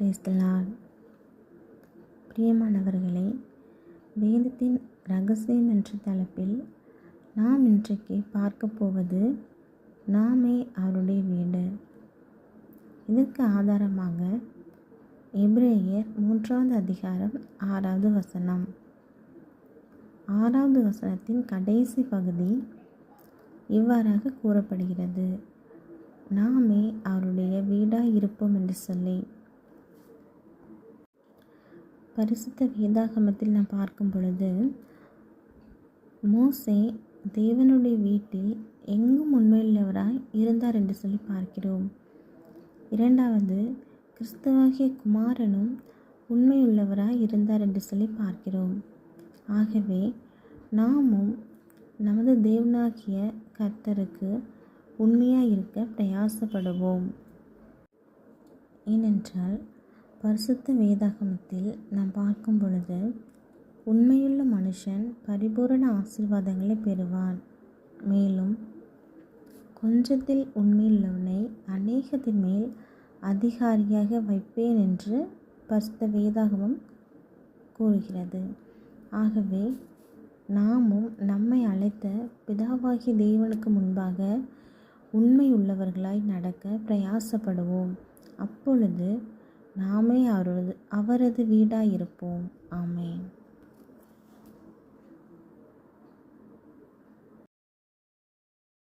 கிரைஸ்தலால் பிரியமானவர்களே வேதத்தின் ரகசியம் என்ற தலைப்பில் நாம் இன்றைக்கு பார்க்க போவது நாமே அவருடைய வீடு. இதற்கு ஆதாரமாக எப்ரேயர் மூன்றாவது அதிகாரம் ஆறாவது வசனம். ஆறாவது வசனத்தின் கடைசி பகுதி இவ்வாறாக கூறப்படுகிறது. நாமே அவருடைய வீடாக இருப்போம் என்று சொல்லி. பரிசுத்த வேதாகமத்தில் நாம் பார்க்கும் பொழுது மோசே தேவனுடைய வீட்டில் எங்கும் உண்மையுள்ளவராய் இருந்தார் என்று சொல்லி பார்க்கிறோம். இரண்டாவது கிறிஸ்துவாகிய குமாரனும் உண்மையுள்ளவராய் இருந்தார் என்று சொல்லி பார்க்கிறோம். ஆகவே நாமும் நமது தேவனாகிய கர்த்தருக்கு உண்மையாக இருக்க பிரயாசப்படுவோம். ஏனென்றால் பரிசுத்த வேதாகமத்தில் நாம் பார்க்கும் பொழுது உண்மையுள்ள மனுஷன் பரிபூரண ஆசிர்வாதங்களை பெறுவான். மேலும் கொஞ்சத்தில் உண்மையுள்ளவனை அநேகத்தின் மேல் அதிகாரியாக வைப்பேன் என்று பரிசுத்த வேதாகமம் கூறுகிறது. ஆகவே நாமும் நம்மை அழைத்த பிதாவாகிய தேவனுக்கு முன்பாக உண்மை உள்ளவர்களாய் நடக்க பிரயாசப்படுவோம். அப்பொழுது நாமே அவரது அவரது வீடாயிருப்போம். ஆமேன்.